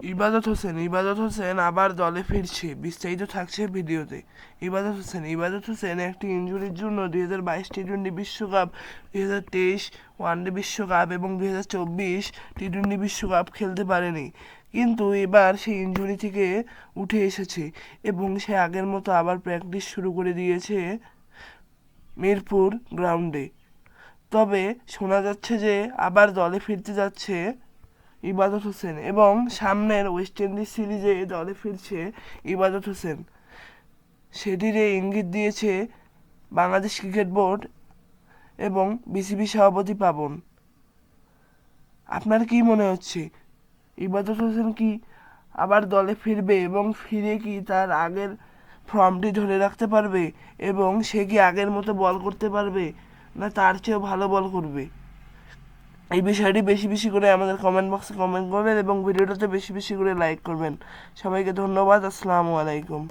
ইবাদত হোসেন ইবাদত হোসেন, আবার দলে ফিরছে। বিস্তারিত থাকছে ভিডিওতে। ইবাদত হোসেন ইবাদত হোসেন, একটি ইনজুরির জন্য দুই হাজার বাইশ টি টোয়েন্টি বিশ্বকাপ, দুই হাজার তেইশ ওয়ানডে বিশ্বকাপ এবং দুই হাজার চব্বিশ টি টোয়েন্টি বিশ্বকাপ খেলতে পারেনি। কিন্তু এবার সেই ইনজুরি থেকে উঠে এসেছে এবং সে আগের মতো আবার প্র্যাকটিস শুরু করে দিয়েছে মিরপুর গ্রাউন্ডে। তবে শোনা যাচ্ছে যে আবার দলে ফিরতে যাচ্ছে ইবাদত হোসেন এবং সামনের ওয়েস্ট ইন্ডিজ সিরিজে দলে ফিরছে ইবাদত হোসেন। সেটিরে ইঙ্গিত দিয়েছে বাংলাদেশ ক্রিকেট বোর্ড এবং বিসিবি সভাপতি পাবন। আপনার কি মনে হচ্ছে? ইবাদত হোসেন কি আবার দলে ফিরবে এবং ফিরে কি তার আগের ফর্মটি ধরে রাখতে পারবে এবং সে কি আগের মতো বল করতে পারবে না তার চেয়েও ভালো বল করবে? এই বিষয়টি বেশি বেশি করে আমাদের কমেন্ট বক্সে কমেন্ট করবেন এবং ভিডিওটাতে বেশি বেশি করে লাইক করবেন। সবাইকে ধন্যবাদ, আসসালামু আলাইকুম।